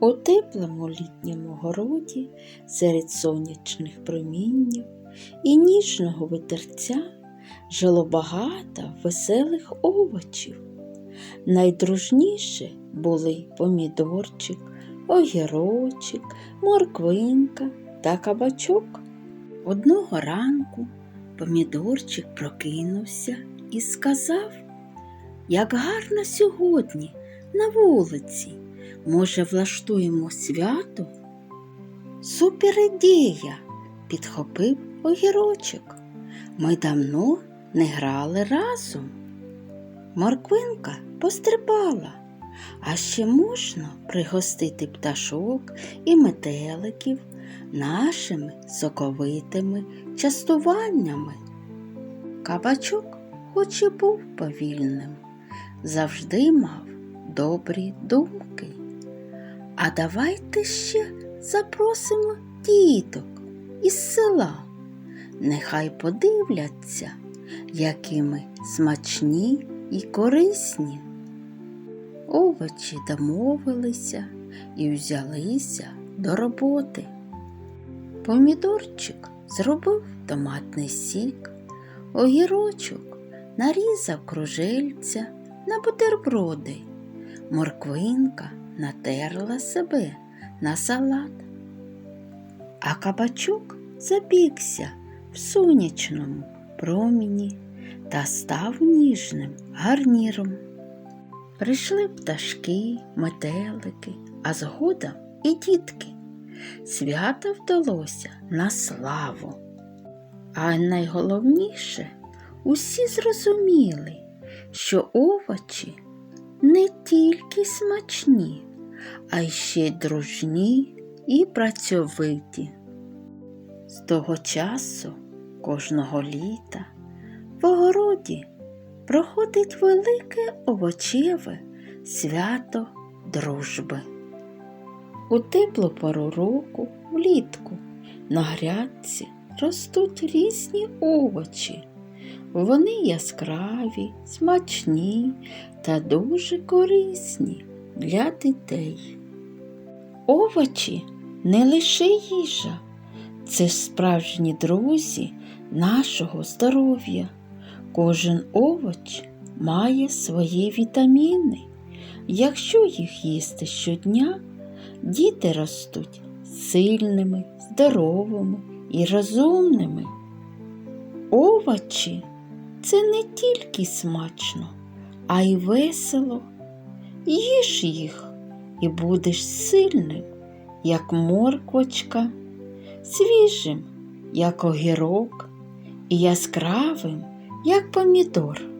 У теплому літньому городі серед сонячних проміннів і ніжного вітерця жило багато веселих овочів. Найдружніше були помідорчик, огірочок, морквинка та кабачок. Одного ранку помідорчик прокинувся і сказав, як гарно сьогодні на вулиці. Може, влаштуємо свято? Супер ідея, підхопив огірочок. Ми давно не грали разом. Морквинка пострибала, а ще можна пригостити пташок і метеликів нашими соковитими частуваннями. Кабачок, хоч і був повільним, завжди мав добрі думки. А давайте ще запросимо діток із села. Нехай подивляться, які ми смачні і корисні. Овочі домовилися і взялися до роботи. Помідорчик зробив томатний сік, огірочок нарізав кружельця на бутерброди, морквинка натерла себе на салат, а кабачок запікся в сонячному проміні та став ніжним гарніром. Прийшли пташки, метелики, а згодом і дітки. Свято вдалося на славу. А найголовніше усі зрозуміли, що овочі не тільки смачні, а й ще дружні і працьовиті. З того часу кожного літа в огороді проходить велике овочеве свято дружби. У теплу пору року влітку на грядці ростуть різні овочі. Вони яскраві, смачні та дуже корисні для дітей. Овочі не лише їжа, це справжні друзі нашого здоров'я. Кожен овоч має свої вітаміни. Якщо їх їсти щодня, діти ростуть сильними, здоровими і розумними. Овочі це не тільки смачно, а й весело. Їж їх і будеш сильним, як морквочка, свіжим, як огірок, і яскравим, як помідор.